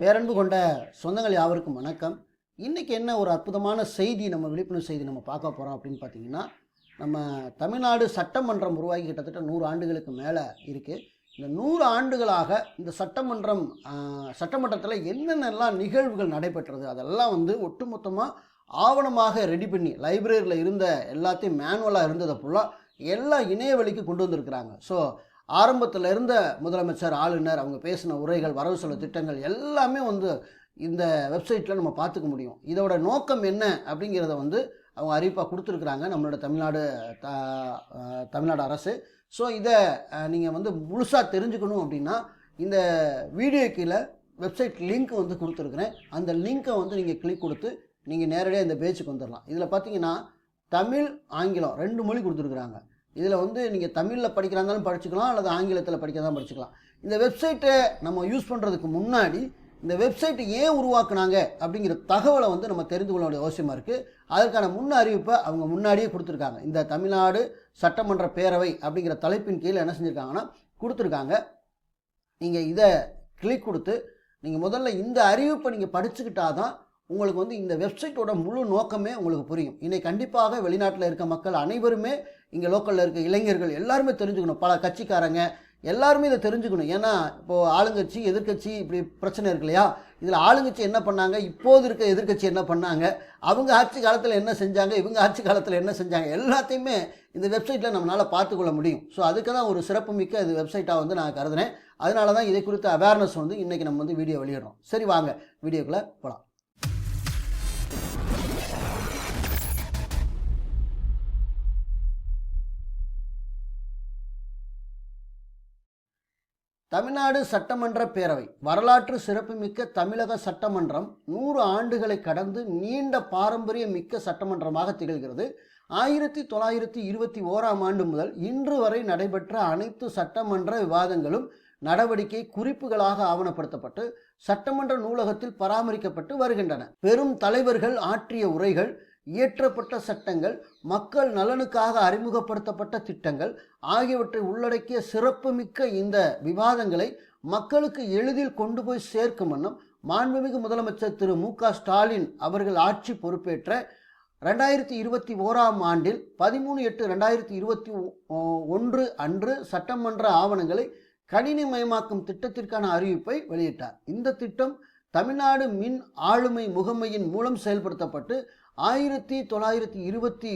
பேரன்பு கொண்ட சொந்தங்கள் யாவருக்கும் வணக்கம். இன்றைக்கி என்ன ஒரு அற்புதமான செய்தி நம்ம விழிப்புணர்வு செய்தி நம்ம பார்க்க போகிறோம் அப்படின்னு பார்த்தீங்கன்னா நம்ம தமிழ்நாடு சட்டமன்றம் உருவாகி கிட்டத்தட்ட நூறு ஆண்டுகளுக்கு மேலே இருக்குது இந்த நூறு ஆண்டுகளாக இந்த சட்டமன்றம் சட்டமன்றத்தில் என்னென்னலாம் நிகழ்வுகள் நடைபெற்றது அதெல்லாம் வந்து ஒட்டுமொத்தமாக ஆவணமாக ரெடி பண்ணி லைப்ரரியில் இருந்த எல்லாத்தையும் மேனுவலாக இருந்ததை ஃபுல்லாக எல்லாம் இணையவழிக்கு கொண்டு வந்திருக்கிறாங்க. ஸோ ஆரம்பத்தில் இருந்த முதலமைச்சர் ஆளுநர் அவங்க பேசின உரைகள் வரவு செலவு திட்டங்கள் எல்லாமே வந்து இந்த வெப்சைட்டில் நம்ம பார்த்துக்க முடியும். இதோட நோக்கம் என்ன அப்படிங்கிறத வந்து அவங்க அறிவிப்பாக கொடுத்துருக்குறாங்க நம்மளோட தமிழ்நாடு த தமிழ்நாடு அரசு. ஸோ இதை நீங்கள் வந்து முழுசாக தெரிஞ்சுக்கணும் அப்படின்னா இந்த வீடியோ கீழே வெப்சைட் லிங்க் வந்து கொடுத்துருக்குறேன். அந்த லிங்க்கை வந்து நீங்கள் கிளிக் கொடுத்து நீங்கள் நேரடியாக இந்த பேஜுக்கு வந்துடலாம் இதில் பார்த்தீங்கன்னா தமிழ் ஆங்கிலம் ரெண்டு மொழி கொடுத்துருக்குறாங்க. இதில் வந்து நீங்கள் தமிழில் படிக்கிறாந்தாலும் படிச்சுக்கலாம் அல்லது ஆங்கிலத்தில் படிக்கிறதா படிச்சுக்கலாம். இந்த வெப்சைட்டை நம்ம யூஸ் பண்ணுறதுக்கு முன்னாடி இந்த வெப்சைட்டை ஏன் உருவாக்குனாங்க அப்படிங்கிற தகவலை வந்து நம்ம தெரிந்து கொள்ள வேண்டிய அவசியமாக இருக்குது அதற்கான முன் அறிவிப்பை அவங்க முன்னாடியே கொடுத்துருக்காங்க. இந்த தமிழ்நாடு சட்டமன்ற பேரவை அப்படிங்கிற தலைப்பின் கீழே என்ன செஞ்சுருக்காங்கன்னா கொடுத்துருக்காங்க. நீங்கள் இதை கிளிக் கொடுத்து நீங்கள் முதல்ல இந்த அறிவிப்பை நீங்கள் படிச்சுக்கிட்டா தான் உங்களுக்கு வந்து இந்த வெப்சைட்டோட முழு நோக்கமே உங்களுக்கு புரியும். இன்னைக்கு கண்டிப்பாக வெளிநாட்டில் இருக்க மக்கள் அனைவருமே இங்கே லோக்கலில் இருக்க இளைஞர்கள் எல்லாருமே தெரிஞ்சுக்கணும். பல கட்சிக்காரங்க எல்லாருமே இதை தெரிஞ்சுக்கணும். ஏன்னா இப்போது ஆளுங்கட்சி எதிர்க்கட்சி இப்படி பிரச்சனை இருக்கு இல்லையா? இதில் ஆளுங்கட்சி என்ன பண்ணாங்க? இப்போது இருக்க எதிர்க்கட்சி என்ன பண்ணாங்க? அவங்க ஆட்சி காலத்தில் என்ன செஞ்சாங்க? இவங்க ஆட்சி காலத்தில் என்ன செஞ்சாங்க? எல்லாத்தையுமே இந்த வெப்சைட்டில் நம்மளால் பார்த்துக்கொள்ள முடியும். ஸோ அதுக்கு தான் ஒரு சிறப்புமிக்க இது வெப்சைட்டாக வந்து நான் கருதுனேன் அதனால தான் இதை குறித்த அவேர்னஸ் வந்து இன்றைக்கி நம்ம வந்து வீடியோ வெளியிடுறோம். சரி வாங்க. வீடியோக்குள்ளே போகலாம் தமிழ்நாடு சட்டமன்ற பேரவை. வரலாற்று சிறப்புமிக்க தமிழக சட்டமன்றம் நூறு ஆண்டுகளை கடந்து நீண்ட பாரம்பரிய மிக்க சட்டமன்றமாக திகழ்கிறது. ஆயிரத்தி தொள்ளாயிரத்தி இருபத்தி ஓராம் ஆண்டு முதல் இன்று வரை நடைபெற்ற அனைத்து சட்டமன்ற விவாதங்களும் நடவடிக்கை குறிப்புகளாக ஆவணப்படுத்தப்பட்டு சட்டமன்ற நூலகத்தில் பராமரிக்கப்பட்டு வருகின்றன. பெரும் தலைவர்கள் ஆற்றிய உரைகள் இயற்றப்பட்ட சட்டங்கள் மக்கள் நலனுக்காக அறிமுகப்படுத்தப்பட்ட திட்டங்கள் ஆகியவற்றை உள்ளடக்கிய சிறப்புமிக்க இந்த விவாதங்களை மக்களுக்கு எளிதில் கொண்டு போய் சேர்க்கும் வண்ணம் மாண்புமிகு முதலமைச்சர் திரு மு க ஸ்டாலின் அவர்கள் ஆட்சி பொறுப்பேற்ற ரெண்டாயிரத்தி இருபத்தி ஓராம் ஆண்டில் பதிமூணு எட்டு ரெண்டாயிரத்தி இருபத்தி ஒன்று அன்று சட்டமன்ற ஆவணங்களை கணினிமயமாக்கும் திட்டத்திற்கான அறிவிப்பை வெளியிட்டார். இந்த திட்டம் தமிழ்நாடு மின் ஆளுமை முகமையின் மூலம் செயல்படுத்தப்பட்டு ஆயிரத்தி தொள்ளாயிரத்தி இருபத்தி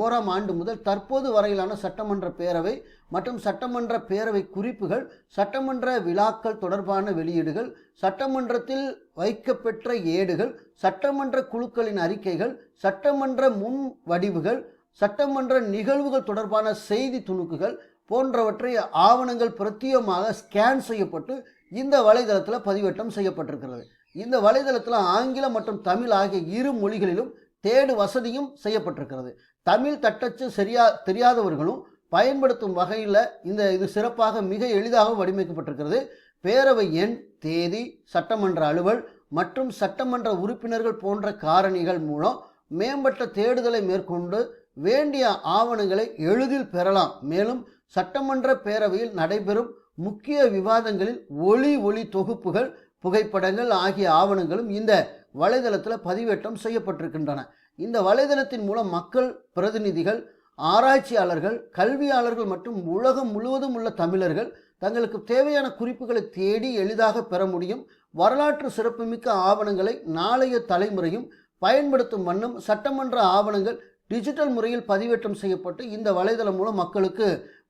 ஓராம் ஆண்டு முதல் தற்போது வரையிலான சட்டமன்ற பேரவை மற்றும் சட்டமன்ற பேரவை குறிப்புகள் சட்டமன்ற விழாக்கள் தொடர்பான வெளியீடுகள் சட்டமன்றத்தில் வைக்கப்பெற்ற ஏடுகள் சட்டமன்ற குழுக்களின் அறிக்கைகள் சட்டமன்ற முன் வடிவுகள் சட்டமன்ற நிகழ்வுகள் தொடர்பான செய்தி துணுக்குகள் போன்றவற்றை ஆவணங்கள் பிரத்தியமாக ஸ்கேன் செய்யப்பட்டு இந்த வலைதளத்தில் பதிவேற்றம் செய்யப்பட்டிருக்கிறது. இந்த வலைதளத்தில் ஆங்கிலம் மற்றும் தமிழ் ஆகிய இரு மொழிகளிலும் தேடு வசதியும் செய்யப்பட்டிருக்கிறது. தமிழ் தட்டச்சு சரியா தெரியாதவர்களும் பயன்படுத்தும் வகையில் இந்த இது சிறப்பாக மிக எளிதாக வடிவமைக்கப்பட்டிருக்கிறது. பேரவை எண் தேதி சட்டமன்ற அலுவல் மற்றும் சட்டமன்ற உறுப்பினர்கள் போன்ற காரணிகள் மூலம் மேம்பட்ட தேடுதலை மேற்கொண்டு வேண்டிய ஆவணங்களை எளிதில் பெறலாம். மேலும் சட்டமன்ற பேரவையில் நடைபெறும் முக்கிய விவாதங்களில் ஒளி ஒளி தொகுப்புகள் புகைப்படங்கள் ஆகிய ஆவணங்களும் இந்த வலைதளத்தில் பதிவேற்றம் செய்யப்பட்டிருக்கின்றன. இந்த வலைதளத்தின் மூலம் மக்கள் பிரதிநிதிகள் ஆராய்ச்சியாளர்கள் கல்வியாளர்கள் மற்றும் உலகம் முழுவதும் உள்ள தமிழர்கள் தங்களுக்கு தேவையான குறிப்புகளை தேடி எளிதாக பெற முடியும். வரலாற்று சிறப்புமிக்க ஆவணங்களை நாளைய தலைமுறையும் பயன்படுத்தும் வண்ணம் சட்டமன்ற ஆவணங்கள் டிஜிட்டல் முறையில் பதிவேற்றம் செய்யப்பட்டு இந்த வலைதளம் மூலம் மக்களுக்கு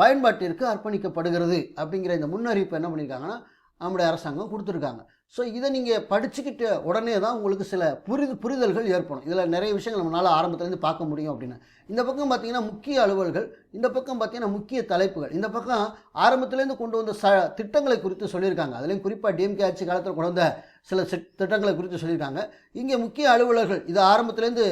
பயன்பாட்டிற்கு அர்ப்பணிக்கப்படுகிறது. அப்படிங்கிற இந்த முன்னறிவிப்பு என்ன பண்ணியிருக்காங்கன்னா நம்முடைய அரசாங்கம் கொடுத்துருக்காங்க. ஸோ இதை நீங்கள் படிச்சுக்கிட்ட உடனே தான் உங்களுக்கு சில புரிது புரிதல்கள் ஏற்படும். இதில் நிறைய விஷயங்கள் நம்மளால் ஆரம்பத்துலேருந்து பார்க்க முடியும் அப்படின்னு. இந்த பக்கம் பார்த்தீங்கன்னா முக்கிய அலுவல்கள் இந்த பக்கம் பார்த்தீங்கன்னா முக்கிய தலைப்புகள். இந்த பக்கம் ஆரம்பத்துலேருந்து கொண்டு வந்த ச திட்டங்களை குறித்து சொல்லியிருக்காங்க. அதுலேயும் குறிப்பாக டிஎம்கே ஆட்சி காலத்தில் கொண்டு வந்த சில திட்டங்களை குறித்து சொல்லியிருக்காங்க. இங்கே முக்கிய அலுவலர்கள் இது ஆரம்பத்துலேருந்து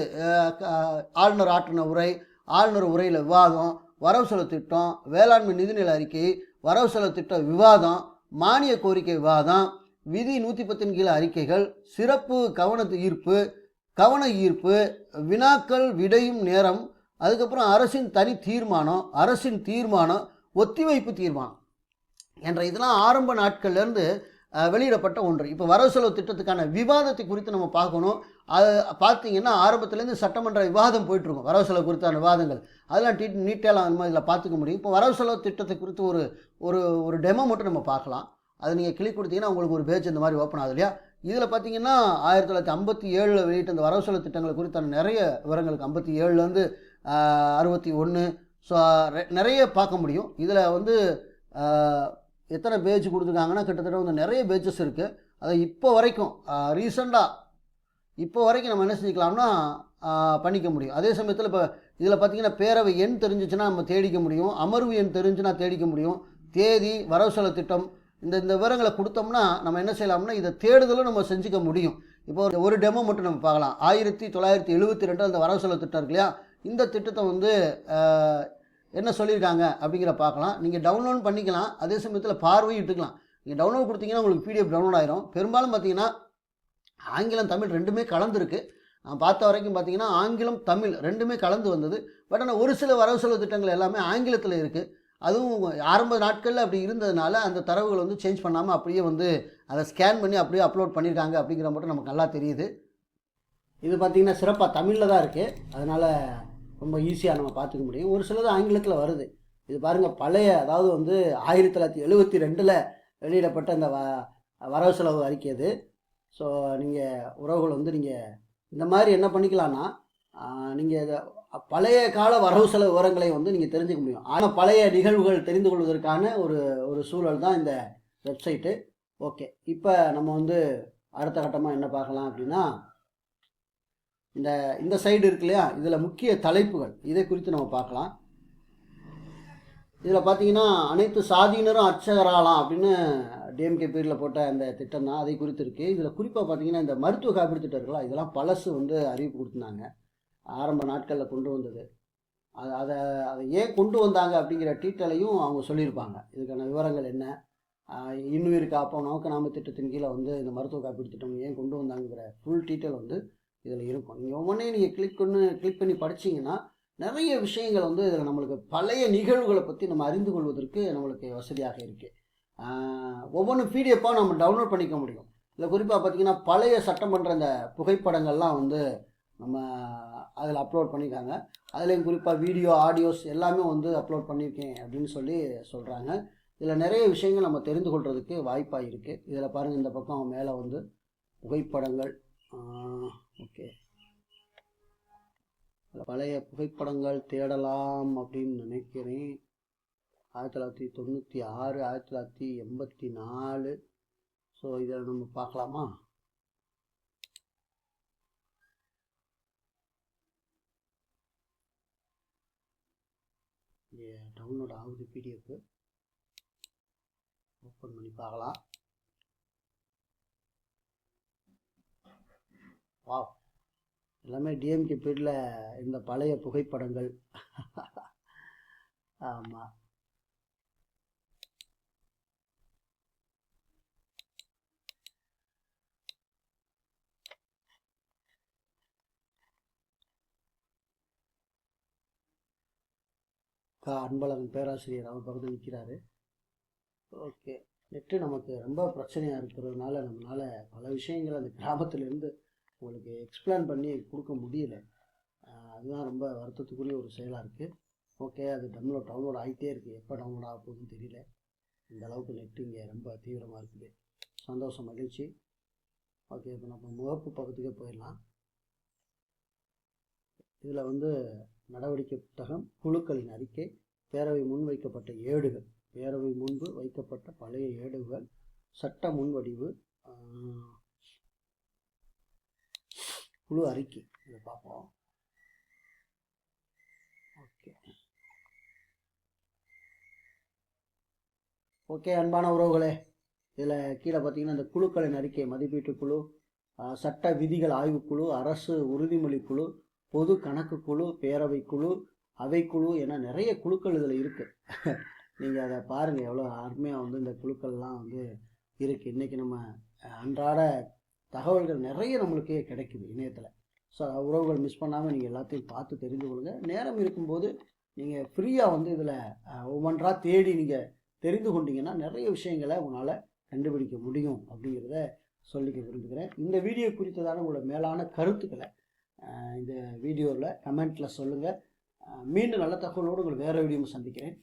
ஆளுநர் ஆற்றின உரை ஆளுநர் உரையில் விவாதம் வரவு செலவு திட்டம் வேளாண்மை நிதிநிலை அறிக்கை வரவு செலவு திட்ட விவாதம் மானிய கோரிக்கை விவாதம் விதி நூற்றி பத்தின் கீழ் அறிக்கைகள் சிறப்பு கவன ஈர்ப்பு கவன ஈர்ப்பு வினாக்கள் விடையும் நேரம் அதுக்கப்புறம் அரசின் தனி தீர்மானம் அரசின் தீர்மானம் ஒத்திவைப்பு தீர்மானம் என்ற இதெல்லாம் ஆரம்ப நாட்கள்லேருந்து வெளியிடப்பட்ட ஒன்று. இப்போ வரவு செலவு திட்டத்துக்கான விவாதத்தை குறித்து நம்ம பார்க்கணும். அது பார்த்தீங்கன்னா ஆரம்பத்துலேருந்து சட்டமன்ற விவாதம் போயிட்டுருக்கும். வரவு செலவு குறித்தான விவாதங்கள். அதெல்லாம் டீ நீட்டெல்லாம் நம்ம இதில் பார்த்துக்க முடியும். இப்போ வரவு செலவு திட்டத்தை குறித்து ஒரு ஒரு ஒரு டெமோ மட்டும் நம்ம பார்க்கலாம். அது நீங்கள் கிளிக் கொடுத்தீங்கன்னா உங்களுக்கு ஒரு பேஜ் இந்த மாதிரி ஓப்பன் ஆகுது இல்லையா? இதில் பார்த்தீங்கன்னா ஆயிரத்தி தொள்ளாயிரத்தி ஐம்பத்தி ஏழில் வெளியிட்ட இந்த வரவு செலவு திட்டங்களை குறித்தான நிறைய விவரங்களுக்கு ஐம்பத்தி ஏழுலேருந்து அறுபத்தி ஒன்று ஸோ நிறைய பார்க்க முடியும். இதில் வந்து எத்தனை பேஜ் கொடுத்துருக்காங்கன்னா கிட்டத்தட்ட வந்து நிறைய பேஜஸ் இருக்குது அதை இப்போ வரைக்கும் ரீசெண்டாக இப்போ வரைக்கும் நம்ம என்ன செஞ்சுக்கலாம்னா பண்ணிக்க முடியும். அதே சமயத்தில் இப்போ இதில் பார்த்தீங்கன்னா பேரவை எண் தெரிஞ்சிச்சுன்னா நம்ம தேடிக்க முடியும். அமர்வு எண் தெரிஞ்சுன்னா தேடிக்க முடியும். தேதி வரவு செலவு திட்டம் இந்த இந்த விவரங்களை கொடுத்தோம்னா நம்ம என்ன செய்யலாம்னா இதை தேடுதலும் நம்ம செஞ்சுக்க முடியும். இப்போ ஒரு- ஒரு டெமோ மட்டும் நம்ம பார்க்கலாம். ஆயிரத்தி தொள்ளாயிரத்தி எழுபத்தி ரெண்டு அந்த வரவு செலவு திட்டம் இருக்கு இல்லையா? இந்த திட்டத்தை வந்து என்ன சொல்லியிருக்காங்க அப்படிங்கிற பார்க்கலாம். நீங்கள் டவுன்லோட் பண்ணிக்கலாம். அதே சமயத்தில் பார்வையும் இட்டுக்கலாம் நீங்கள் டவுன்லோட் கொடுத்தீங்கன்னா உங்களுக்கு பிடிஎஃப் டவுன்லோட் ஆயிரும். பெரும்பாலும் பார்த்தீங்கன்னா ஆங்கிலம் தமிழ் ரெண்டுமே கலந்துருக்கு. நான் பார்த்த வரைக்கும் பார்த்தீங்கன்னா ஆங்கிலம் தமிழ் ரெண்டுமே கலந்து வந்தது. பட் ஆனால் ஒரு சில வரவு செலவு திட்டங்கள் எல்லாமே ஆங்கிலத்தில் இருக்குது அதுவும் ஆரம்ப நாட்களில் அப்படி இருந்ததுனால அந்த தரவுகள் வந்து சேஞ்ச் பண்ணாமல் அப்படியே வந்து அதை ஸ்கேன் பண்ணி அப்படியே அப்லோட் பண்ணியிருக்காங்க அப்படிங்கிற மட்டும் நமக்கு நல்லா தெரியுது. இது பார்த்திங்கன்னா சிறப்பாக தமிழில் தான் இருக்குது அதனால் ரொம்ப ஈஸியாக நம்ம பார்த்துக்க முடியும். ஒரு சிலது ஆங்கிலத்தில் வருது. இது பாருங்கள் பழைய அதாவது வந்து ஆயிரத்தி தொள்ளாயிரத்தி எழுபத்தி ரெண்டில் வெளியிடப்பட்ட அந்த வ வரவு செலவு அறிக்கை இது. ஸோ நீங்கள் உறவுகள் வந்து நீங்கள் இந்த மாதிரி என்ன பண்ணிக்கலாம்னா நீங்கள் இதை பழைய கால வரவு செலவு விவரங்களை வந்து நீங்கள் தெரிஞ்சுக்க முடியும். ஆனால் பழைய நிகழ்வுகள் தெரிந்து கொள்வதற்கான ஒரு ஒரு சூழல் தான் இந்த வெப்சைட்டு. ஓகே. இப்போ நம்ம வந்து அடுத்த கட்டமாக என்ன பார்க்கலாம் அப்படின்னா இந்த இந்த சைடு இருக்கு இல்லையா? இதில் முக்கிய தலைப்புகள். இதை குறித்து நம்ம பார்க்கலாம். இதில் பார்த்தீங்கன்னா அனைத்து சாதியினரும் அர்ச்சகராகலாம் அப்படின்னு டிஎம்கே பேரில் போட்ட அந்த திட்டம் தான். அதை குறித்து இருக்குது இதில் குறிப்பாக பார்த்தீங்கன்னா இந்த மருத்துவ காப்பீடு திட்டம் இருக்குல்ல இதெல்லாம் பழசு வந்து அறிவிப்பு கொடுத்துருந்தாங்க. ஆரம்ப நாட்களில் கொண்டு வந்தது. அது அதை அதை ஏன் கொண்டு வந்தாங்க அப்படிங்கிற டீட்டெயிலையும் அவங்க சொல்லியிருப்பாங்க. இதுக்கான விவரங்கள் என்ன? இன்னுயிர் காப்போம் நோக்க நாம திட்டத்தின் கீழே வந்து இந்த மருத்துவ காப்பீடு திட்டம் ஏன் கொண்டு வந்தாங்கிற ஃபுல் டீட்டெயில் வந்து இதில் இருக்கும். நீங்கள் ஒவ்வொன்றையும் நீங்கள் கிளிக் பண்ணு கிளிக் பண்ணி படிச்சீங்கன்னா நிறைய விஷயங்கள் வந்து இதில் நம்மளுக்கு பழைய நிகழ்வுகளை பற்றி நம்ம அறிந்து கொள்வதற்கு நம்மளுக்கு வசதியாக இருக்குது ஒவ்வொன்றும் பிடிஎஃபாக நம்ம டவுன்லோட் பண்ணிக்க முடியும். இல்லை குறிப்பாக பார்த்தீங்கன்னா பழைய சட்டம் பண்ணுற இந்த புகைப்படங்கள்லாம் வந்து நம்ம அதில் அப்லோட் பண்ணியிருக்காங்க. அதுலேயும் குறிப்பாக வீடியோ ஆடியோஸ் எல்லாமே வந்து அப்லோட் பண்ணியிருக்கேன் அப்படின்னு சொல்லி சொல்கிறாங்க இதில் நிறைய விஷயங்கள் நம்ம தெரிந்து கொள்கிறதுக்கு வாய்ப்பாக இருக்குது இதில் பாருங்கள் இந்த பக்கம் மேலே வந்து புகைப்படங்கள். ஓகே. பழைய புகைப்படங்கள் தேடலாம் அப்படின்னு நினைக்கிறேன். ஆயிரத்தி தொள்ளாயிரத்தி தொண்ணூற்றி ஆறு ஆயிரத்தி தொள்ளாயிரத்தி எண்பத்தி நாலு. ஸோ இதில் நம்ம பார்க்கலாமா? டவுன்லோட் ஆகுது பிடிஎஃப் ஓப்பன் பண்ணி பார்க்கலாம். வா எல்லாமே டிஎம்கே பீரியடில் இந்த பழைய புகைப்படங்கள். ஆமாம் கா அன்பழகன் பேராசிரியர் அவர் பகுதி நிற்கிறாரு ஓகே. நெட்டு நமக்கு ரொம்ப பிரச்சனையாக இருக்கிறதுனால நம்மளால் பல விஷயங்கள் அந்த கிராமத்துலேருந்து உங்களுக்கு எக்ஸ்பிளைன் பண்ணி கொடுக்க முடியல. அதுதான் ரொம்ப வருத்தத்துக்குரிய ஒரு செயலாக இருக்குது ஓகே அது டவுன்லோட் டவுன்லோட் ஆகிட்டே இருக்குது எப்போ டவுன்லோட் ஆக போகுதுன்னு தெரியல. இந்த அளவுக்கு நெட்டு இங்கே ரொம்ப தீவிரமாக இருக்குது. சந்தோஷம் மகிழ்ச்சி. ஓகே இப்போ நம்ம முகப்பு பக்கத்துக்கே போயிடலாம். இதில் வந்து நடவடிக்கை புத்தகம் குழுக்களின் அறிக்கை பேரவை முன் வைக்கப்பட்ட ஏடுகள் பேரவை முன்பு வைக்கப்பட்ட பழைய ஏடுகள் சட்ட முன்வடிவு குழு அறிக்கை. இதை பார்ப்போம். ஓகே. ஓகே அன்பான உறவுகளே இதில் கீழே பார்த்தீங்கன்னா இந்த குழுக்களின் அறிக்கை மதிப்பீட்டு குழு சட்ட விதிகள் ஆய்வுக்குழு அரசு உறுதிமொழி குழு பொது கணக்கு குழு பேரவை குழு அவைக்குழு என நிறைய குழுக்கள் இதில் இருக்குது நீங்கள் அதை பாருங்கள் எவ்வளோ அருமையாக வந்து இந்த குழுக்கள்லாம் வந்து இருக்குது இன்றைக்கி நம்ம அன்றாட தகவல்கள் நிறைய நம்மளுக்கு கிடைக்குது இணையத்தில். ஸோ உறவுகள் மிஸ் பண்ணாமல் நீங்கள் எல்லாத்தையும் பார்த்து தெரிந்து கொள்ளுங்க. நேரம் இருக்கும்போது நீங்கள் ஃப்ரீயாக வந்து இதில் ஒவ்வொன்றா தேடி நீங்கள் தெரிந்து கொண்டீங்கன்னா நிறைய விஷயங்களை உங்களால் கண்டுபிடிக்க முடியும் அப்படிங்கிறத சொல்லிக்க விரும்புகிறேன். இந்த வீடியோ குறித்ததான உங்களோட மேலான கருத்துக்களை இந்த வீடியோவில் கமெண்ட்டில் சொல்லுங்கள் மீண்டும் நல்ல தகவலோடு உங்களை வேறு வீடியோ சந்திக்கிறேன்.